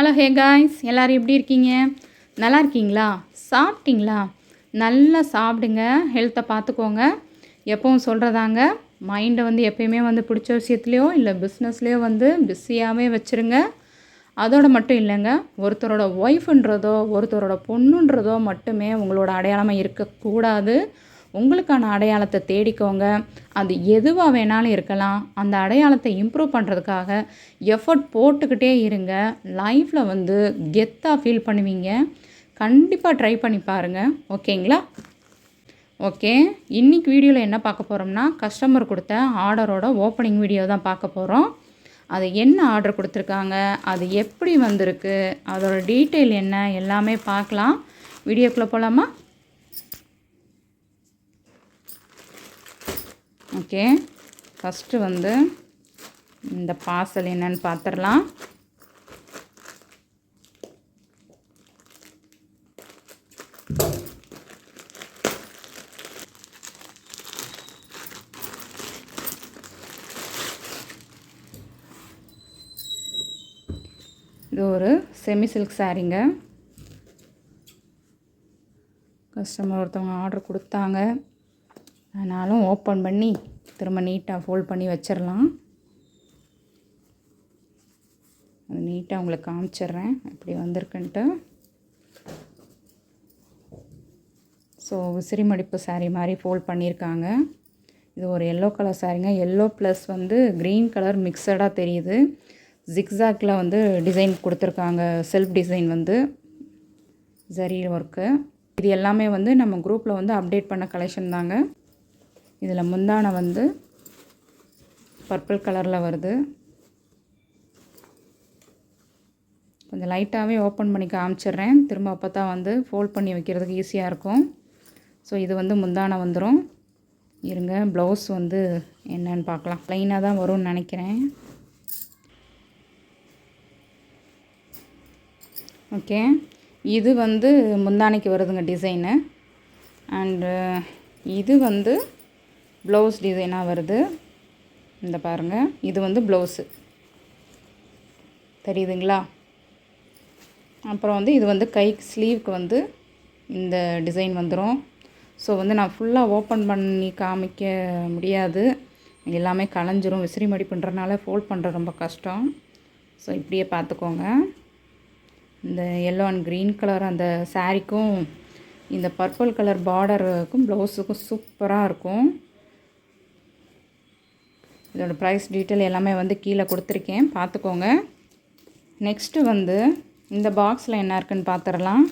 Hello hey guys எல்லோரும் எப்படி இருக்கீங்க? நல்லா இருக்கீங்களா? சாப்பிட்டீங்களா? நல்லா சாப்பிடுங்க. ஹெல்த்தை பார்த்துக்கோங்க. எப்பவும் சொல்கிறதாங்க மைண்டை வந்து எப்பயுமே வந்து பிடிச்ச விஷயத்துலையோ இல்லை பிஸ்னஸ்லேயோ வந்து பிஸியாகவே வச்சுருங்க. அதோடு மட்டும் இல்லைங்க ஒருத்தரோட ஒய்ஃப்ன்றதோ ஒருத்தரோட பொண்ணுன்றதோ மட்டுமே உங்களோட அடையாளமாக இருக்கக்கூடாது. உங்களுக்கான அடையாளத்தை தேடிக்கோங்க. அது எதுவாக வேணாலும் இருக்கலாம். அந்த அடையாளத்தை இம்ப்ரூவ் பண்ணுறதுக்காக எஃபர்ட் போட்டுக்கிட்டே இருங்க. லைஃப்பில் வந்து கெத்தாக ஃபீல் பண்ணுவீங்க. கண்டிப்பாக ட்ரை பண்ணி பாருங்கள் ஓகேங்களா? ஓகே. இன்றைக்கி வீடியோவில் என்ன பார்க்க போகிறோம்னா கஸ்டமர் கொடுத்த ஆர்டரோட ஓப்பனிங் வீடியோ தான் பார்க்க போகிறோம் அது என்ன ஆர்டர் கொடுத்துருக்காங்க? அது எப்படி வந்திருக்கு? அதோட டீட்டெயில் என்ன? எல்லாமே பார்க்கலாம். வீடியோக்குள்ளே போகலாமா ஓகே. ஃபஸ்ட்டு வந்து இந்த பார்சல் என்னன்னு பார்த்துடலாம். இது ஒரு செமி சில்க் சாரீங்க. கஸ்டமர் ஒருத்தவங்க ஆர்டர் கொடுத்தாங்க. ஆனாலும் ஓப்பன் பண்ணி திரும்ப நீட்டாக ஃபோல்ட் பண்ணி வச்சிடலாம் அது நீட்டாக உங்களுக்கு காமிச்சிட்றேன் இப்படி வந்திருக்குன்ட்டு. ஸோ விசிறி மடிப்பு சாரீ மாதிரி ஃபோல்ட் பண்ணியிருக்காங்க இது ஒரு எல்லோ கலர் சாரீங்க எல்லோ ப்ளஸ் வந்து க்ரீன் கலர் மிக்சடாக தெரியுது. ஜிக்ஸாக்கில் வந்து டிசைன் கொடுத்துருக்காங்க. செல்ஃப் டிசைன் வந்து ஜரி ஒர்க்கு இது எல்லாமே வந்து நம்ம குரூப்பில் வந்து அப்டேட் பண்ண கலெக்ஷன் தாங்க. இதில் முந்தானை வந்து பர்பிள் கலரில் வருது. கொஞ்சம் லைட்டாகவே ஓப்பன் பண்ணி காமிச்சிட்றேன். திரும்ப அப்போ தான் வந்து ஃபோல்ட் பண்ணி வைக்கிறதுக்கு ஈஸியாக இருக்கும். ஸோ இது வந்து முந்தானை வந்துடும் இருங்க ப்ளவுஸ் வந்து என்னன்னு பார்க்கலாம். ப்ளைனாக தான் வரும்னு நினைக்கிறேன். ஓகே இது வந்து முந்தானைக்கு வருதுங்க டிசைனு அண்டு இது வந்து ப்ளவுஸ் டிசைனாக வருது. இந்த பாருங்கள் இது வந்து ப்ளவுஸு தெரியுதுங்களா? அப்புறம் வந்து இது வந்து கை ஸ்லீவ்க்கு வந்து இந்த டிசைன் வந்துடும் ஸோ வந்து நான் ஃபுல்லாக ஓப்பன் பண்ணி காமிக்க முடியாது. எல்லாமே களைஞ்சிரும் விசிறி மடிப்புன்றனால ஃபோல்ட் பண்ணுற ரொம்ப கஷ்டம். ஸோ இப்படியே பார்த்துக்கோங்க. இந்த எல்லோ அண்ட் க்ரீன் கலர் அந்த சாரீக்கும் இந்த பர்பிள் கலர் பார்டருக்கும் ப்ளவுஸுக்கும் சூப்பராக இருக்கும். இதோட ப்ரைஸ் டீட்டெயில் எல்லாமே வந்து கீழே கொடுத்துருக்கேன். பார்த்துக்கோங்க. நெக்ஸ்ட்டு வந்து இந்த பாக்ஸில் என்ன இருக்குன்னு பார்த்துடலாம்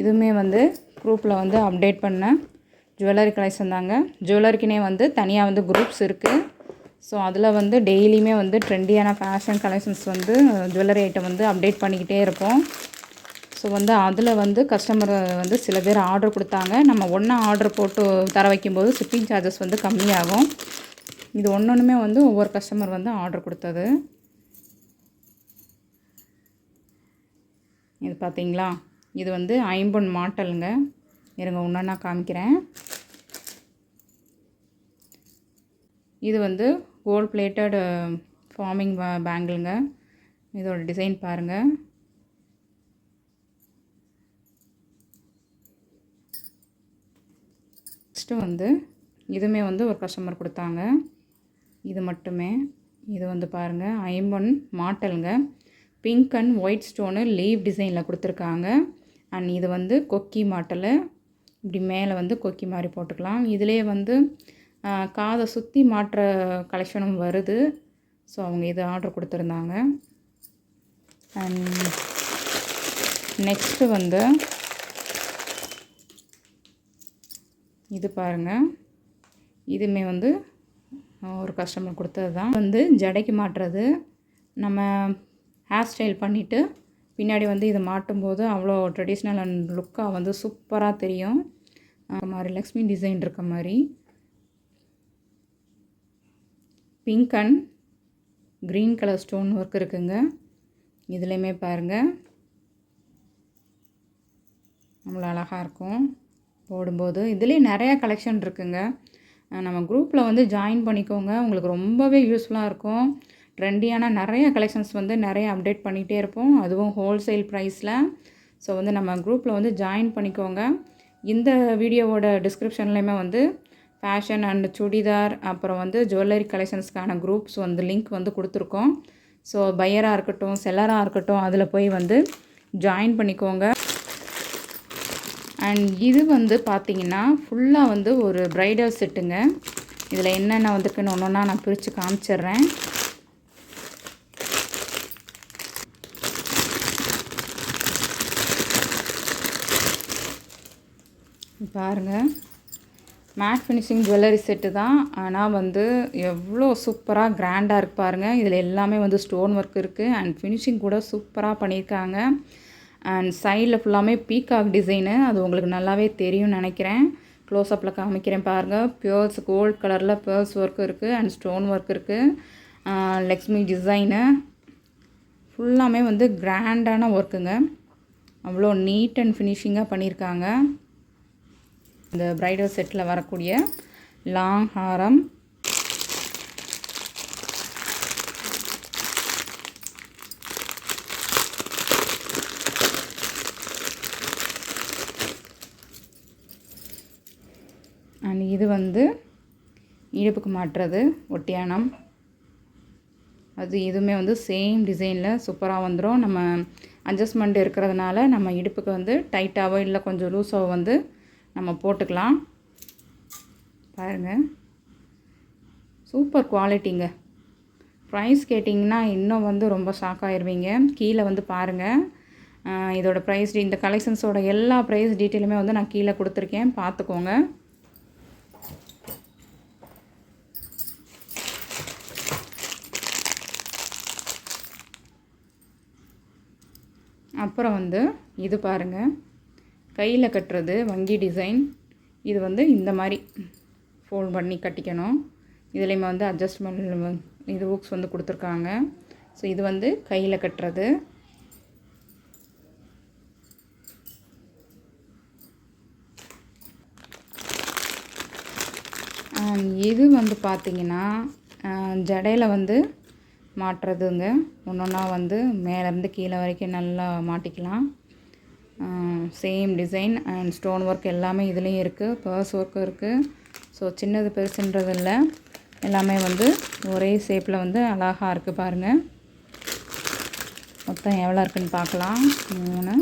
இதுவுமே வந்து குரூப்பில் வந்து அப்டேட் பண்ண ஜுவல்லரி கலெக்ஷன் தாங்க. ஜுவல்லரிக்குனே வந்து தனியாக வந்து குரூப்ஸ் இருக்குது ஸோ அதில் வந்து டெய்லியுமே வந்து ட்ரெண்டியான ஃபேஷன் கலெக்ஷன்ஸ் வந்து ஜுவல்லரி ஐட்டம் வந்து அப்டேட் பண்ணிக்கிட்டே இருப்போம். ஸோ வந்து அதில் வந்து கஸ்டமர் வந்து சில பேர் ஆர்டர் கொடுத்தாங்க. நம்ம ஒன்றா ஆர்டர் போட்டு தர வைக்கும்போது ஷிப்பிங் சார்ஜஸ் வந்து கம்மியாகும். இது ஒன்று ஒன்றுமே வந்து ஒவ்வொரு கஸ்டமர் வந்து ஆர்டர் கொடுத்தது. இது பார்த்தீங்களா இது வந்து ஐம்பொன் மாட்டலுங்க. இருங்க ஒன்றா காமிக்கிறேன். இது வந்து கோல்ட் பிளேட்டட் ஃபார்மிங் பேங்கிளுங்க இதோட டிசைன் பாருங்கள் நெக்ஸ்ட்டு வந்து இதுவுமே வந்து ஒரு கஸ்டமர் கொடுத்தாங்க. இது மட்டுமே. இது வந்து பாருங்கள் ஐம்பன் மாட்டலுங்க. Pink and white stone leaf டிசைனில் கொடுத்துருக்காங்க. அண்ட் இது வந்து கொக்கி மாட்டலு. இப்படி மேலே வந்து கொக்கி மாதிரி போட்டுக்கலாம். இதிலே வந்து காதை சுற்றி மாற்ற கலெக்ஷனும் வருது. ஸோ அவங்க இது ஆர்டர் கொடுத்துருந்தாங்க. அண்ட் நெக்ஸ்ட்டு வந்து இது பாருங்கள் இதுவுமே வந்து ஒரு கஸ்டமர் கொடுத்தது தான் வந்து ஜடைக்கு மாட்டுறது நம்ம ஹேர் ஸ்டைல் பண்ணிவிட்டு பின்னாடி வந்து இதை மாட்டும்போது அவ்வளோ ட்ரெடிஷ்னல் அண்ட் லுக்காக வந்து சூப்பராக தெரியும். மாதிரி லக்ஷ்மி டிசைன் இருக்க மாதிரி. Pink and green colour stone work இருக்குங்க. இதுலேயுமே பாருங்கள் அவ்வளோ அழகாக இருக்கும். போடும்போது இதுலேயே நிறையா கலெக்ஷன் இருக்குங்க. நம்ம குரூப்பில் வந்து ஜாயின் பண்ணிக்கோங்க. உங்களுக்கு ரொம்பவே யூஸ்ஃபுல்லாக இருக்கும். ட்ரெண்டியான நிறைய கலெக்ஷன்ஸ் வந்து நிறைய அப்டேட் பண்ணிகிட்டே இருப்போம். அதுவும் ஹோல்சேல் ப்ரைஸில் ஸோ வந்து நம்ம குரூப்பில் வந்து ஜாயின் பண்ணிக்கோங்க. இந்த வீடியோவோட டிஸ்கிரிப்ஷன்லேயுமே வந்து ஃபேஷன் அண்ட் சுடிதார் அப்புறம் வந்து ஜுவல்லரி கலெக்ஷன்ஸ்க்கான குரூப்ஸ் வந்து லிங்க் வந்து கொடுத்துருக்கோம். ஸோ பையராக இருக்கட்டும் செல்லராக இருக்கட்டும் அதில் போய் வந்து ஜாயின் பண்ணிக்கோங்க. அண்ட் இது வந்து பார்த்திங்கன்னா ஃபுல்லாக வந்து ஒரு ப்ரைடல் செட்டுங்க இதில் என்னென்ன வந்துருக்குன்னு ஒன்று ஒன்றா நான் பிரித்து காமிச்சிடுறேன். பாருங்கள் மேட் ஃபினிஷிங் ஜுவல்லரி செட்டு தான். ஆனால் வந்து எவ்வளோ சூப்பராக கிராண்டாக இருக்கு பாருங்கள் இதில் எல்லாமே வந்து ஸ்டோன் ஒர்க் இருக்குது அண்ட் ஃபினிஷிங் கூட சூப்பராக பண்ணியிருக்காங்க அண்ட் சைடில் ஃபுல்லாமே பீகாக் டிசைனு அது உங்களுக்கு நல்லாவே தெரியும்னு நினைக்கிறேன். க்ளோஸ்அப்பில் காமிக்கிறேன் பாருங்கள் பியர்ஸ் கோல்ட் கலரில் பேர்ஸ் ஒர்க் இருக்குது அண்ட் ஸ்டோன் ஒர்க் இருக்குது லக்ஷ்மி டிசைனு ஃபுல்லாமே வந்து கிராண்டான ஒர்க்குங்க அவ்வளோ நீட் அண்ட் ஃபினிஷிங்காக பண்ணியிருக்காங்க இந்த ப்ரைடல் செட்டில் வரக்கூடிய லாங் ஹாரம் அண்ட் இது வந்து இடுப்புக்கு மாட்டுறது ஒட்டியானம் அது இதுவுமே வந்து சேம் டிசைனில் சூப்பராக வந்துடும் நம்ம அட்ஜஸ்ட்மெண்ட் இருக்கிறதுனால நம்ம இடுப்புக்கு வந்து டைட்டாகவோ இல்லை கொஞ்சம் லூஸாகவோ வந்து நம்ம போட்டுக்கலாம். பாருங்கள் சூப்பர் குவாலிட்டிங்க ப்ரைஸ் கேட்டிங்கன்னா இன்னும் வந்து ரொம்ப ஷாக் ஆயிடுவீங்க கீழே வந்து பாருங்கள் இதோட ப்ரைஸ் இந்த கலெக்ஷன்ஸோட எல்லா ப்ரைஸ் டீட்டெயிலுமே வந்து நான் கீழே கொடுத்துருக்கேன். பார்த்துக்கோங்க. அப்புறம் வந்து இது பாருங்கள் கையில் கட்டுறது வங்கி டிசைன் இது வந்து இந்த மாதிரி ஃபோல்ட் பண்ணி கட்டிக்கணும். இதுலேயுமே வந்து அட்ஜஸ்ட்மெண்ட் இது ஹூக்ஸ் வந்து கொடுத்துருக்காங்க. ஸோ இது வந்து கையில் கட்டுறது. இது வந்து பார்த்திங்கன்னா ஜடையில் வந்து மாட்டுறதுங்க. ஒன்று ஒன்றா வந்து மேலேருந்து கீழே வரைக்கும் நல்லா மாட்டிக்கலாம். Same design and stone work எல்லாமே இதுலேயும் இருக்குது பர்ஸ் ஒர்க்கும் இருக்குது ஸோ சின்னது பெருசுன்றது இல்லை எல்லாமே வந்து ஒரே ஷேப்பில் வந்து அழகாக இருக்குது பாருங்கள் மொத்தம் எவ்வளோ இருக்குன்னு பார்க்கலாம். மூணு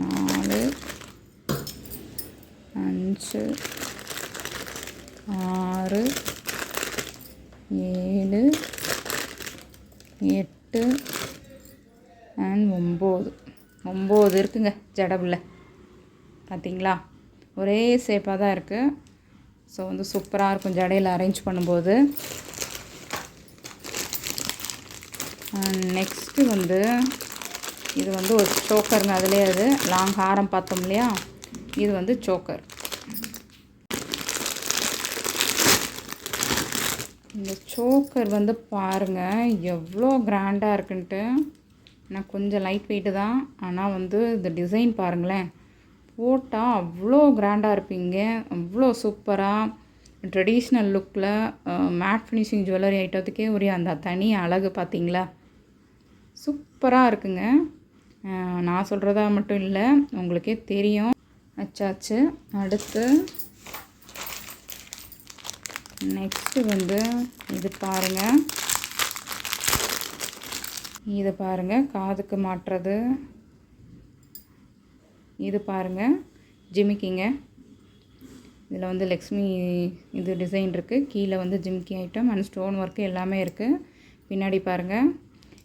நாலு அஞ்சு ஆறு ஏழு எட்டு அண்ட் ஒம்பது ஒம்பது இருக்குங்க ஜடபில் பார்த்தீங்களா ஒரே சேப்பாக தான் இருக்குது ஸோ வந்து சூப்பராக இருக்கும் ஜடையில் அரேஞ்ச் பண்ணும்போது. நெக்ஸ்ட்டு வந்து இது வந்து ஒரு சோக்கருங்க அதுலேயே அது. லாங் ஹாரம் பார்த்தோம் இல்லையா? இது வந்து சோக்கர் இந்த சோக்கர் வந்து பாருங்கள் எவ்வளோ கிராண்டாக இருக்குன்ட்டு. நான் கொஞ்சம் லைட் வெயிட்டு தான். ஆனால் வந்து இந்த டிசைன் பாருங்களேன். போட்டால் அவ்வளோ கிராண்டாக இருப்பீங்க. அவ்வளோ சூப்பராக ட்ரெடிஷ்னல் லுக்கில் மேட் ஃபினிஷிங் ஜுவல்லரி ஐட்டத்துக்கே உரிய அந்த தனி அழகு பார்த்தீங்களா சூப்பராக இருக்குங்க. நான் சொல்கிறதா மட்டும் இல்லை. உங்களுக்கே தெரியும். அச்சாச்சு. அடுத்து நெக்ஸ்ட்டு வந்து இது பாருங்கள் இதை பாருங்கள் காதுக்கு மாட்டுறது. இது பாருங்கள் ஜிமிக்கிங்க. இதில் வந்து லக்ஷ்மி இது டிசைன் இருக்குது கீழே வந்து ஜிமிக்கி ஐட்டம் அண்ட் ஸ்டோன் ஒர்க்கு எல்லாமே இருக்குது பின்னாடி பாருங்கள்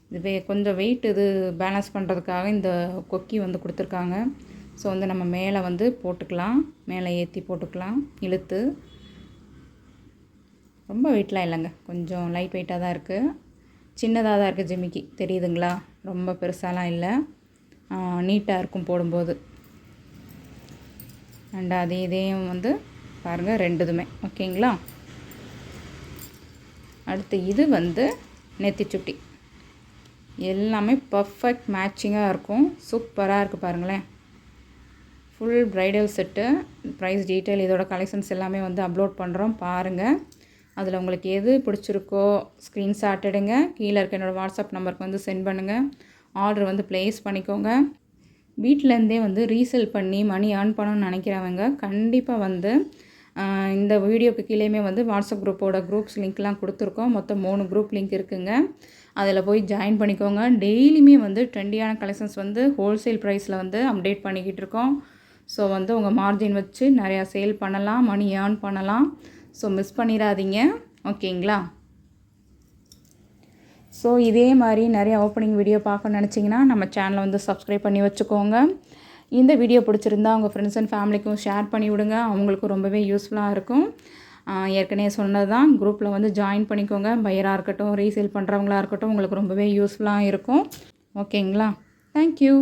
இது வே கொஞ்சம் வெயிட் இது பேலன்ஸ் பண்ணுறதுக்காக இந்த கொக்கி வந்து கொடுத்துருக்காங்க. ஸோ வந்து நம்ம மேலே வந்து போட்டுக்கலாம். மேலே ஏற்றி போட்டுக்கலாம். இழுத்து. ரொம்ப வெயிட்லாம் இல்லைங்க. கொஞ்சம் லைட் வெயிட்டாக தான் இருக்குது சின்னதாக தான் இருக்குது ஜிமிக்கி. தெரியுதுங்களா? ரொம்ப பெருசாலாம் இல்லை. நீட்டாக இருக்கும் போடும்போது. அண்ட் அது இதையும் வந்து பாருங்கள் ரெண்டுதுமே. ஓகேங்களா? அடுத்து இது வந்து நெத்தி சுட்டி. எல்லாமே பர்ஃபெக்ட் மேட்சிங்காக இருக்கும். சூப்பராக இருக்குது பாருங்களேன். Full bridal set price detail இதோட கலெக்ஷன்ஸ் எல்லாமே வந்து அப்லோட் பண்ணுறோம் பாருங்கள் அதில் உங்களுக்கு எது பிடிச்சிருக்கோ ஸ்க்ரீன்ஷாட் எடுங்க. கீழே இருக்க என்னோடய வாட்ஸ்அப் நம்பருக்கு வந்து சென்ட் பண்ணுங்கள் ஆர்டர் வந்து ப்ளேஸ் பண்ணிக்கோங்க. வீட்டிலேருந்தே வந்து ரீசேல் பண்ணி மணி ஏர்ன் பண்ணணும்னு நினைக்கிறவங்க கண்டிப்பாக வந்து இந்த வீடியோக்கு கீழேயுமே வந்து வாட்ஸ்அப் குரூப்போட குரூப்ஸ் லிங்க்லாம் கொடுத்துருக்கோம். மொத்தம் மூணு குரூப் லிங்க் இருக்குங்க. அதில் போய் ஜாயின் பண்ணிக்கோங்க. டெய்லியுமே வந்து ட்ரெண்டியான கலெக்ஷன்ஸ் வந்து ஹோல்சேல் ப்ரைஸில் வந்து அப்டேட் பண்ணிக்கிட்டு இருக்கோம். ஸோ வந்து உங்கள் மார்ஜின் வச்சு நிறையா சேல் பண்ணலாம் மணி ஏர்ன் பண்ணலாம். ஸோ மிஸ் பண்ணிடாதீங்க ஓகேங்களா? ஸோ இதே மாதிரி நிறைய ஓப்பனிங் வீடியோ பார்க்க நினச்சிங்கன்னா நம்ம சேனலை வந்து சப்ஸ்கிரைப் பண்ணி வச்சுக்கோங்க. இந்த வீடியோ பிடிச்சிருந்தா உங்கள் ஃப்ரெண்ட்ஸ் அண்ட் ஃபேமிலிக்கும் ஷேர் பண்ணி விடுங்க. அவங்களுக்கும் ரொம்பவே யூஸ்ஃபுல்லாக இருக்கும். ஏற்கனவே சொன்னது தான் குரூப்பில் வந்து ஜாயின் பண்ணிக்கோங்க. பையராக இருக்கட்டும் ரீசேல் பண்ணுறவங்களா இருக்கட்டும் உங்களுக்கு ரொம்பவே யூஸ்ஃபுல்லாக இருக்கும். ஓகேங்களா? தேங்க்யூ